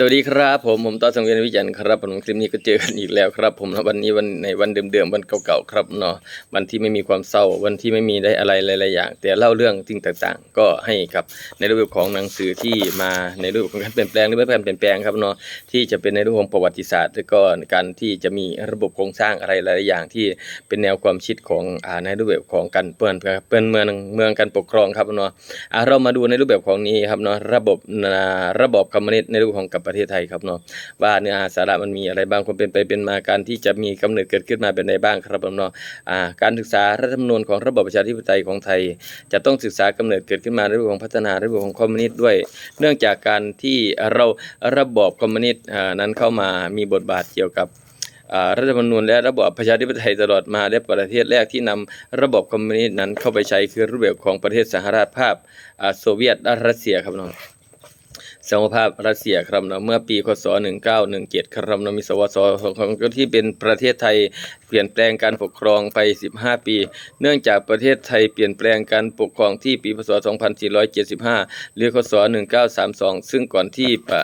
สวัสดีครับ ผมผมต่อสังเวียนวิจันทร์ครับผมคลิปนี้ก็เจอกันอีกแล้วครับ ผมวันนี้วันในวันเดิมๆวันเก่าๆครับเนาะวันที่ไม่มีความเศร้าวันที่ไม่มีได้อะไรหลายๆอย่าง แต่เล่าเรื่องสิ่งต่างๆ ก็ให้ครับในรูปของหนังสือที่มาในรูปของการเปลี่ยนแปลงหรือไม่การเปลี่ยนแปลงครับเนาะที่จะเป็นในรูปของประวัติศาสตร์แล้วก็การที่จะมีระบบโครงสร้างอะไรหลายๆอย่างที่เป็นแนวความคิดของอ่าในรูปแบบของการเปิดเปิดเมืองเมืองการปกครองครับเนาะอ่าเรามาดูในรูปแบบของนี้ครับเนาะระบบระบบคอมมิวนิสต์ในรูปของกับประเทศไทยครับเนาะว่าเนื้อหาสาระมันมีอะไรบ้างความเป็นไปเป็นมาการที่จะมีกำเนิดเกิดขึ้นมาเป็นใดบ้างครับเนาะอ่าการศึกษารัฐธรรมนูญของระบบประชาธิปไตยของไทย จะต้องศึกษากำเนิดเกิดขึ้นมาในเรื่องของพัฒนาในเรื่องของคอมมิวนิสต์ด้วย เนื่องจากการที่เราระบอบคอมมิวนิสต์นั้นเข้ามามีบทบาทเกี่ยวกับรัฐธรรมนูญและระบอบประชาธิปไตยตลอดมาและประเทศแรกที่นำระบบคอมมิวนิสต์นั้นเข้าไปใช้คือรูปแบบของประเทศสหราชภาพโซเวียตรัสเซียครับน้อง สหภาพรัสเซียครับเนาะเมื่อปีคศ 1917 ครับเนาะมีสวสของที่เป็นประเทศไทยเปลี่ยนแปลงการปกครองไป 15 ปี เนื่องจากประเทศไทยเปลี่ยนแปลงการปกครองที่ปีพศ 2475 หรือคศ 1932 ซึ่งก่อนที่ประ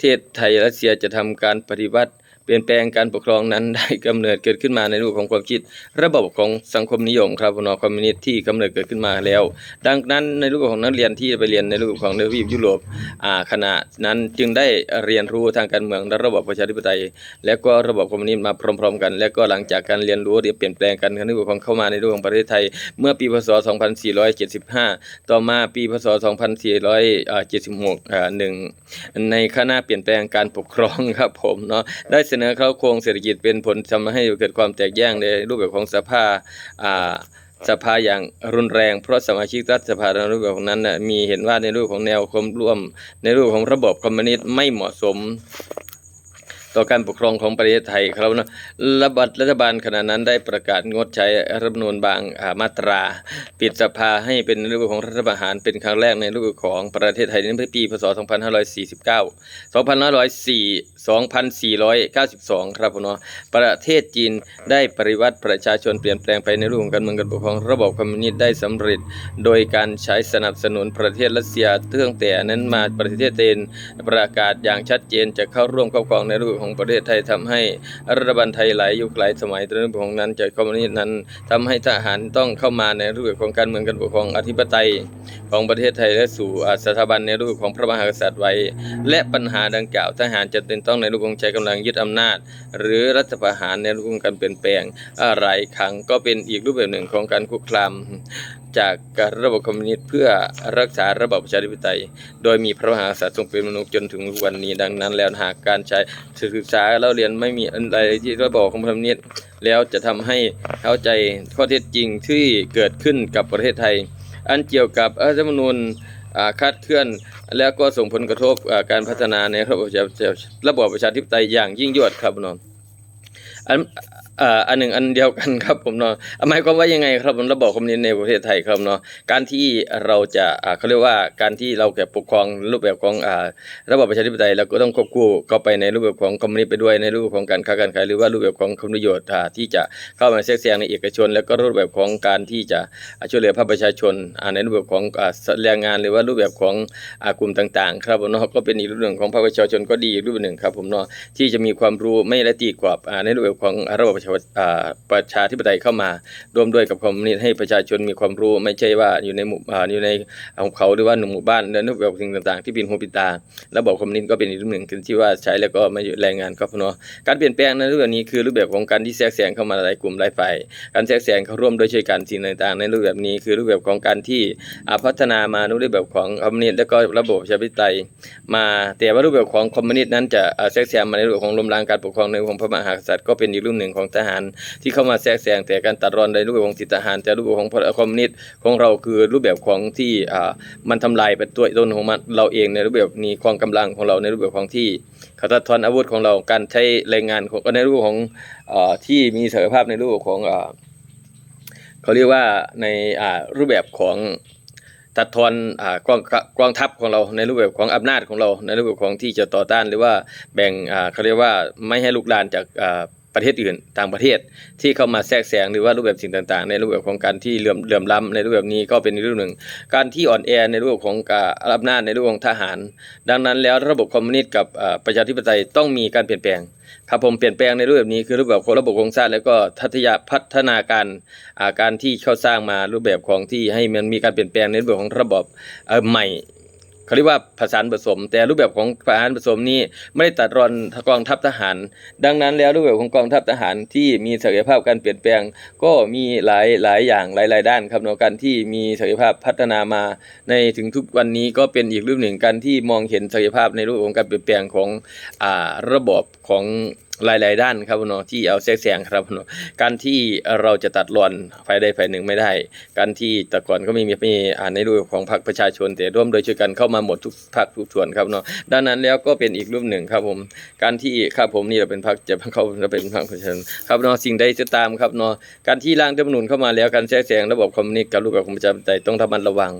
เทศไทยรัสเซียจะทำการปฏิวัติ ลี่ยนแปลงการปกครองนั้นได้กำเนิดเกิดขึ้นมาในรูปของความคิด ระบบของสังคมนิยมครับเนาะคอมมิวนิสต์ที่กำเนิดเกิดขึ้นมาแล้ว ดังนั้นในรูปของนักเรียนที่ไปเรียนในรูปของทวีปยุโรปอ่าขณะนั้นจึงได้เรียนรู้ทางการเมืองและระบบประชาธิปไตย และก็ระบบคอมมิวนิสต์มาพร้อมๆ กัน และก็หลังจากการเรียนรู้เปลี่ยนแปลงกันในรูปของเข้ามาในรูปของประเทศไทย เมื่อปีพศ 2475 ต่อมาปีพศ 2476อ่าหนึ่งในคณะเปลี่ยนแปลงการปกครองครับผมเนาะได้เสนอเข้าโครงเศรษฐกิจเป็นผลทำให้เกิดความแตกแยกในรูปแบบของสภาอ่าสภาอย่างรุนแรง เพราะสมาชิกรัฐสภาในรูปแบบของนั้นน่ะมีเห็นว่าในรูปของแนวความร่วม ในรูปของระบบคอมมิวนิสต์ไม่เหมาะสม ต่อการปกครองของประเทศไทยครับนะรัฐบาลรัฐบาลขณะนั้นได้ประกาศงดใช้รัฐธรรมนูญบางมาตรา ปิดสภาให้เป็นรูปของรัฐประหารเป็นครั้งแรกในรูปของประเทศไทยในปีพศ 2549 2504 2492 ครับผมเนาะประเทศจีนได้ปฏิวัติประชาชนเปลี่ยนแปลงไปในรูปของการเมืองการปกครองระบบคอมมิวนิสต์ได้สำเร็จ โดยการใช้สนับสนุนประเทศรัสเซียตั้งแต่นั้นมาประเทศเตนประกาศอย่างชัดเจนจะเข้าร่วมครอบครองในรูปของประเทศไทยทำให้รัฐบาลไทยหลายยุคหลายสมัยในรูปของนั้นจากคอมมิวนิสต์นั้นทำให้ทหารต้องเข้ามาในรูปแบบของการเมืองการปกครองอธิปไตยของประเทศไทยและสู่สถาบันในรูปของพระมหากษัตริย์ไว้ และปัญหาดังกล่าวทหารจะเป็นต้องในรูปของใช้กำลังยึดอำนาจ หรือรัฐประหารในรูปของการเปลี่ยนแปลงอะไรครั้งก็เป็นอีกรูปแบบหนึ่งของการคุกคาม จากการระบบคอมมิวนิสต์เพื่อรักษาระบอบประชาธิปไตย โดยมีพระมหากษัตริย์ทรงเป็นมนุษย์จนถึงวันนี้ดังนั้น แล้วหากการใช้ศึกษาเราเรียนไม่มีอะไรที่ระบอบคอมมิวนิสต์แล้วจะทำให้เข้าใจข้อเท็จจริงที่เกิดขึ้นกับประเทศไทย อันเกี่ยวกับรัฐธรรมนูญคาดเคลื่อนแล้วก็ส่งผลกระทบการพัฒนาในระบบประชาระบอบประชาธิปไตยอย่างยิ่งยวดครับน้อง อ่าอันหนึ่งอันเดียวกันครับผมเนาะหมายความว่ายังไงครับผมระบอบคอมมิวนิสต์ในประเทศไทยครับเนาะการที่เราจะอ่าเขาเรียกว่าการที่เราจะปกครองรูปแบบของอ่าระบอบประชาธิปไตยเราก็ต้องควบคู่เข้าไปในรูปแบบของคอมมิวนิสต์ไปด้วยในรูปแบบของการค้าการขายหรือว่ารูปแบบของผลประโยชน์ที่จะเข้ามาแทรกแซงในเอกชน แล้วก็รูปแบบของการที่จะช่วยเหลือภาคประชาชนอ่าในรูปแบบของอ่าแรงงานหรือว่ารูปแบบของอ่ากลุ่มต่างๆ ครับผมเนาะก็เป็นอีกรูปหนึ่งของภาคประชาชนก็ดีอีกรูปหนึ่งครับผมเนาะที่จะมีความรู้ไม่ละตีกรอบอ่าในรูปแบบของระบบประชาประชาธิปไตยเข้ามาร่วมด้วยกับคอมมิวนิสต์ให้ประชาชนมีความรู้ไม่ใช่ว่าอยู่ในหมู่อยู่ในหุบเขาหรือว่าหนึ่งหมู่บ้านในรูปแบบสิ่งต่างๆ ที่เป็นหูปิดตาระบบคอมมิวนิสต์ก็เป็นอีกรูปหนึ่งที่ว่าใช้แล้วก็ไม่แรงงานก็พอเนการเปลี่ยนแปลงในรูปแบบนี้คือรูปแบบของการที่แทรกแซงเข้ามาหลายกลุ่มหลายฝ่ายการแทรกแซงเข้าร่วมด้วยช่วยกันสิ่งต่างๆ ในรูปแบบนี้คือรูปแบบของการที่พัฒนามาในรูปแบบของคอมมิวนิสต์แล้วก็ระบบประชาธิปไตยมาแต่ว่ารูปแบบของคอมมิวนิสต์นั้นจะแทรกแซงมาในรูปของล้มล้างการปกครองในของพระมหากษัตริย์ก็เป็นอีกรูปหนึ่งของทหารที่เข้ามาแทรกแซงแต่การตัดรอนในรูปแบบของสิทธิทหารแต่รูปแบบของคอมมิวนิสต์ของเราคือรูปแบบของที่มันทำลายเป็นตัวตนของมันเราเองในรูปแบบนี้ความกำลังของเราในรูปแบบของที่เขาตัดทอนอาวุธของเราการใช้แรงงานของในรูปของอที่มีศักยภาพในรูปของเอ่อเขาเรียกว่าในรูปแบบของตัดทอนอกองกองทัพของเราในรูปแบบของอำนาจของเรา ในรูปแบบของที่จะต่อต้านหรือว่าแบ่งเขาเรียกว่าไม่ให้ลุกลานจากอ ประเทศอื่นต่างประเทศที่เข้ามาแทรกแซงหรือว่ารูปแบบสิ่งต่าง ๆ ในรูปแบบของการที่เหลื่อมเหลื่อมล้ำในรูปแบบนี้ก็เป็นอีกเรื่องหนึ่ง การที่อ่อนแอในรูปของการอำนาจในรูปของทหาร ดังนั้นแล้วระบบคอมมิวนิสต์กับประชาธิปไตยต้องมีการเปลี่ยนแปลงครับผมเปลี่ยนแปลงในรูปแบบนี้คือรูปแบบของระบบโครงสร้างแล้วก็ทัศยาพัฒนาการาการที่เข้าสร้างมารูปแบบของที่ให้มันมีการเปลี่ยนแปลงในรูปแบบของระบบใหม่ เขาเรียกว่าผสานผสม แต่รูปแบบของผสานผสมนี้ไม่ได้ตัดรอนกองทัพทหาร ดังนั้นแล้วรูปแบบของกองทัพทหารที่มีศักยภาพการเปลี่ยนแปลง ก็มีหลายหลายอย่างหลายหลายด้านครับเนาะการที่มีศักยภาพพัฒนามา ในถึงทุกวันนี้ก็เป็นอีกรูปหนึ่งการที่มองเห็นศักยภาพในรูปของการเปลี่ยนแปลงของอ่าระบบของหลาย ๆ ด้านครับเนาะที่เอาแทรกแซงครับเนาะการที่เราจะตัดรอนฝ่ายใดฝ่ายหนึ่งไม่ได้ การที่แต่ก่อนก็ไม่มีมีอ่านในรูปของพรรคประชาชนแต่ร่วมโดยช่วยกันเข้ามาหมดทุกภาคทุกส่วนครับเนาะดังนั้นแล้วก็เป็นอีกรูปหนึ่งครับผม การที่ครับผมนี่เราเป็นพรรคจะเข้าเราเป็นพรรคประชาชนครับเนาะสิ่งใดจะตามครับเนาะการที่ร่างรัฐธรรมนูญเข้ามาแล้วการแทรกแซงระบบคอมมิวนิสต์กับรูปแบบของประชาธิปไตยต้องระมัดระวัง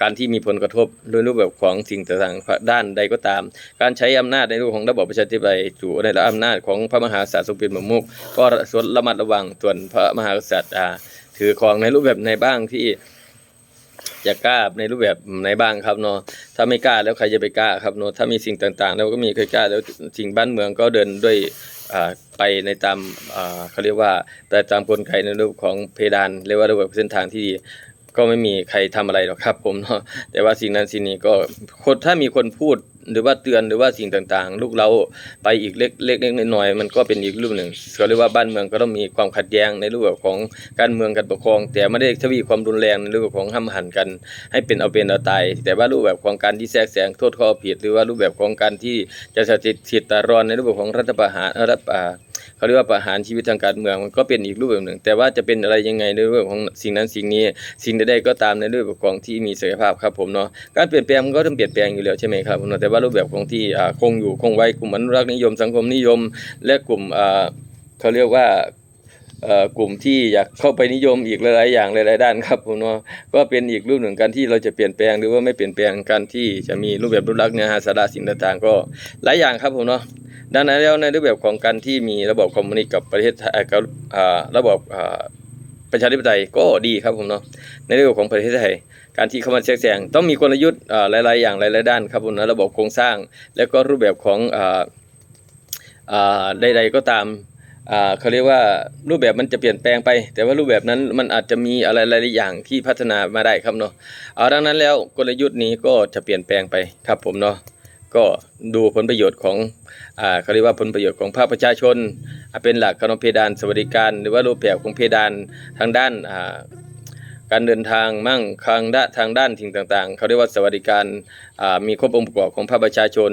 การที่มีผลกระทบโดยรูปแบบของสิ่งต่างๆด้านใดก็ตาม การใช้อำนาจในรูปของระบบประชาธิปไตยสู่ในอำนาจของพระมหากษัตริย์ทรงเป็นประมุขก็สวนระมัดระวังส่วนพระมหากษัตริย์ถือของในรูปแบบในบ้างที่จะกล้าในรูปแบบไหนบ้างครับเนาะถ้าไม่กล้าแล้วใครจะไปกล้าครับเนาะถ้ามีสิ่งต่างๆ แล้วก็มีใครกล้าแล้วสิ่งบ้านเมืองก็เดินด้วยไปในตามเขาเรียกว่าแต่ตามกลไกในรูปของเพดานเรียกว่าระบบเส้นทางที่ดีก็ไม่มีใครทำอะไรหรอกครับผมเนาะแต่ว่าสิ่งนั้นสิ่งนี้ก็คนถ้ามีคนพูด หรือว่าเตือนหรือว่าสิ่งต่างๆ ลูกเราไปอีกเล็กเล็กเล็กน้อยๆมันก็เป็นอีกรูปหนึ่งเขาเรียกว่าบ้านเมืองก็ต้องมีความขัดแย้งในรูปแบบของการเมืองการปกครอง แต่ไม่ได้ทวีความรุนแรงในรูปแบบของห้ามหันกัน ให้เป็นเอาเป็นเอาตายแต่ว่ารูปแบบของการที่แทรกแซงโทษข้อผิด หรือว่ารูปแบบของการที่จะสถิตสิทธิ์ตารอนในรูปแบบของรัฐประหารรัฐอ่า เขาเรียกว่าประหารชีวิตทางการเมืองมันก็เป็นอีกรูปแบบหนึ่ง แต่ว่าจะเป็นอะไรยังไงในเรื่องของสิ่งนั้นสิ่งนี้ สิ่งใดๆก็ตามในเรูปแบบของที่มีศักยภาพครับผมเนาะการเปลี่ยนแปลงมันก็ต้องเปลี่ยนแปลงอยู่แล้วใช่ไหมครับผมเนาะแต่ว่ารูปแบบของที่คงอยู่คงไว้กลุ่มอนุรักษ์นิยม สังคมนิยม และกลุ่มเขาเรียกว่า กลุ่มที่อยากเข้าไปนิยมอีกหลายๆอย่างหลายๆด้านครับผมเนาะก็เป็นอีกรูปหนึ่งการที่เราจะเปลี่ยนแปลงหรือว่าไม่เปลี่ยนแปลงการที่จะมีรูปแบบรูปลักษณ์เนื้อหาสาระสิ่งต่างๆ ก็หลายอย่างครับผมเนาะดังนั้นแล้วในรูปแบบของการที่มีระบบคอมมิวนิสต์กับประเทศไทยเอ่อกับระบบประชาธิปไตยก็ดีครับผมเนาะในเรื่องของประเทศไทยการที่เข้ามาแทรกแซงต้องมีกลยุทธ์หลายๆอย่างหลายๆด้านครับผมนะระบบโครงสร้าง แล้วก็รูปแบบของใดๆก็ตาม เขาเรียกว่ารูปแบบมันจะเปลี่ยนแปลงไป แต่ว่ารูปแบบนั้นมันอาจจะมีอะไรหลายอย่างที่พัฒนามาได้ครับเนาะเอาดังนั้นแล้วกลยุทธ์นี้ก็จะเปลี่ยนแปลงไปครับผมเนาะก็ดูผลประโยชน์ของอ่าเขาเรียกว่าผลประโยชน์ของภาคประชาชน เป็นหลักขนมเพดานสวัสดิการ หรือว่ารูปแบบของเพดานทางด้านอ่าการเดินทางมั่งทางด้านทางด้านสิ่งต่างๆ เขาเรียกว่าสวัสดิการอ่ามีครบองค์ประกอบของภาคประชาชน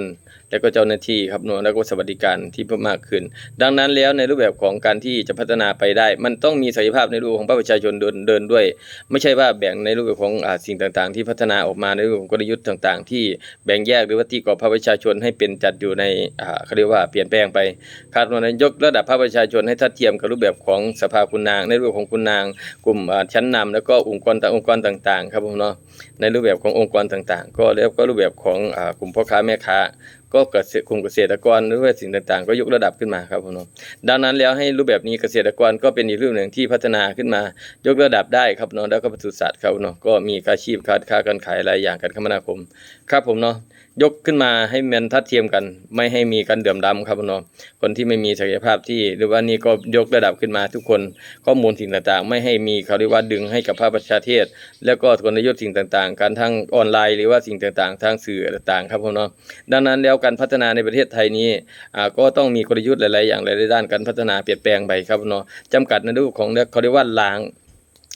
และก็เจ้าหน้าที่ครับเนอะแล้วก็สวัสดิการที่เพิ่มมากขึ้น ดังนั้นแล้วในรูปแบบของการที่จะพัฒนาไปได้ มันต้องมีศักยภาพในรูปของภาคประชาชนเดินเดินด้วย ไม่ใช่ว่าแบ่งในรูปแบบของอสิ่งต่างๆ ที่พัฒนาออกมาในรูปของกลยุทธ์ต่างๆ ที่แบ่งแยกหรือว่าที่กรอบภาคประชาชนให้เป็นจัดอยู่ในเขาเรียกว่าเปลี่ยนแปลงไปคาดว่านั้นยกระดับภาคประชาชนให้ทัดเทียมกับรูปแบบของสภาคุณนาง ในรูปของคุณนาง กลุ่มชั้นนำแล้วก็องค์กรต่างองค์กรต่างๆ ครับผมเนาะในรูปแบบขององค์กรต่างๆ ก็แล้วก็รูปแบบของกลุ่มพ่อค้าแม่ค้า ก็เกษตรกลุ่มเกษตรกรหรือว่าสิ่งต่างๆ ก็ยกระดับขึ้นมาครับผมนะดังนั้นแล้วให้รูปแบบนี้เกษตรกรก็เป็นอีกรูปหนึ่งที่พัฒนาขึ้นมา ยกระดับได้ครับเนาะแล้วก็ปศุสัตว์ครับเนาะก็มีอาชีพค้าค้าการขายหลายอย่างการคมนาคม ครับผมเนาะ ยกขึ้นมาให้มันทัดเทียมกัน ไม่ให้มีการเดือมดำครับเนาะคนที่ไม่มีศักยภาพที่หรือว่านี่ก็ยกระดับขึ้นมาทุกคนข้อมูลสิ่งต่างๆ ไม่ให้มีเขาเรียกว่าดึงให้กับภาคประชาเทศ แล้วก็กลยุทธ์สิ่งต่างๆ การทางออนไลน์หรือว่าสิ่งต่างๆ ทางสื่อต่างๆครับผมเนาะดังนั้นแล้วการพัฒนาในประเทศไทยนี้ก็ต้องมีกลยุทธ์หลายๆอย่างหลายๆด้านการพัฒนาเปลี่ยนแปลงไปครับเนาะจำกัดในรูปของเขาเรียกว่าล้าง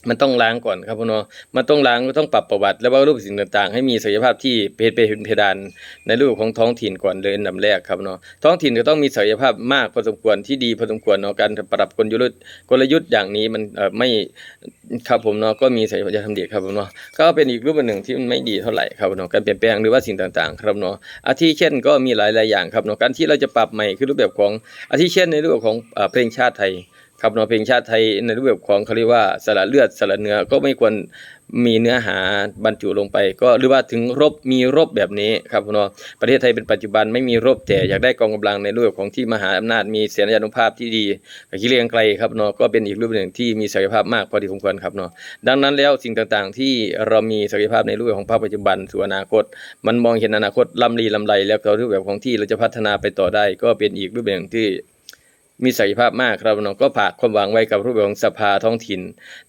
มันต้องล้างก่อนครับพ่อเนาะมันต้องล้างต้องปรับประวัติ แล้วว่ารูปสิ่งต่างๆ ให้มีศักยภาพที่เป็นเป็นเพดานในรูปของท้องถิ่นก่อนเลยอันดับแรกครับเนาะท้องถิ่นก็ต้องมีศักยภาพมากพอสมควรที่ดีพอสมควรเนาะการปรับกลยุทธ์กลยุทธ์อย่างนี้มันเอ่อไม่ครับผมเนาะก็มีศักยภาพจะทำดีครับผมเนาะก็เป็นอีกรูปแบบหนึ่งที่มันไม่ดีเท่าไหร่ครับเนาะการเปลี่ยนแปลงหรือว่าสิ่งต่างๆ ครับเนาะอาทิเช่นก็มีหลายๆอย่างครับเนาะการที่เราจะปรับใหม่คือรูปแบบของอาทิเช่นในรูปแบบของเพลงชาติไทย ครับเนาะเพลงชาติไทยในรูปแบบของเขาเรียกว่าสละเลือดสละเนื้อก็ไม่ควรมีเนื้อหาบรรจุลงไป ก็หรือว่าถึงรบมีรบแบบนี้ครับเนาะประเทศไทยเป็นปัจจุบันไม่มีรบแต่อยากได้กองกำลังในรูปแบบของที่มหาอำนาจมีเสนานุภาพที่ดีกับคิเรียงไกลครับเนาะก็เป็นอีกรูปหนึ่งที่มีศักยภาพมากพอดีสมควรครับเนาะดังนั้นแล้วสิ่งต่างๆ ที่เรามีศักยภาพในรูปแบบของภาคปัจจุบันสู่อนาคต มันมองเห็นอนาคตลำลีลำไรแล้วก็รูปแบบของที่เราจะพัฒนาไปต่อได้ ก็เป็นอีกรูปแบบหนึ่งที่ มีศักยภาพมากครับน้องก็ฝากความหวังไว้กับรูปแบบของสภาท้องถิ่น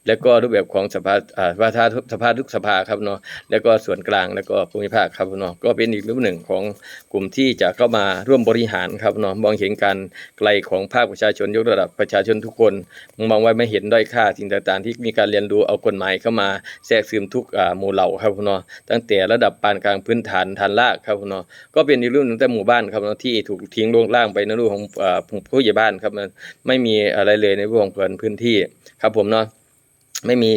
แล้วก็รูปแบบของสภาอ่าสภาทุกสภาทุกสภาครับเนาะแล้วก็ส่วนกลางแล้วก็ภูมิภาคครับเนาะก็เป็นอีกรูปหนึ่งของกลุ่มที่จะเข้ามาร่วมบริหารครับเนาะมองเห็นการไกลของภาคประชาชนยกระดับประชาชนทุกคนมองไว้ไม่เห็นด้อยค่าสิ่งต่างๆ ที่มีการเรียนรู้เอากฎหมายเข้ามาแทรกซึมทุกหมู่เหล่าครับเนาะตั้งแต่ระดับปานกลางพื้นฐานฐานรากครับเนาะก็เป็นอีกเรื่องหนึ่งแต่หมู่บ้านครับเนาะที่ถูกทิ้งลงล่างไปในรูปของผู้ใหญ่บ้านครับมันไม่มีอะไรเลยในเรื่องของพื้นที่ครับผมเนาะไม่มี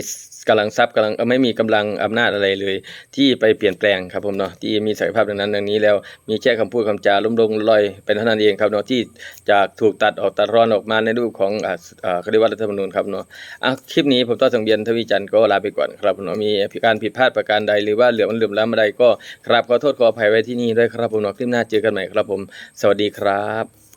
กำลังทรัพย์กำลังไม่มีกำลังอำนาจอะไรเลย ที่ไปเปลี่ยนแปลงครับผมเนาะที่มีศักยภาพดังนั้นดังนี้แล้วมีแค่คำพูดคำจาล้มลงลอยเป็นเท่านั้นเองครับเนาะที่จะถูกตัดออกตัดรอนออกมาในรูปของอ่าอ่าเขาเรียกว่ารัฐธรรมนูญครับเนาะอะคลิปนี้ผมต้อสังเวียนทวีจันทร์ก็ลาไปก่อนครับผมเนาะมีการผิดพลาดประการใดหรือว่าเหลือมันเหลื่อมล้ำอะไรก็ครับขอโทษขออภัยไว้ที่นี่ด้วยครับผมเนาะคลิปหน้าเจอกันใหม่ครับผม สวัสดีครับ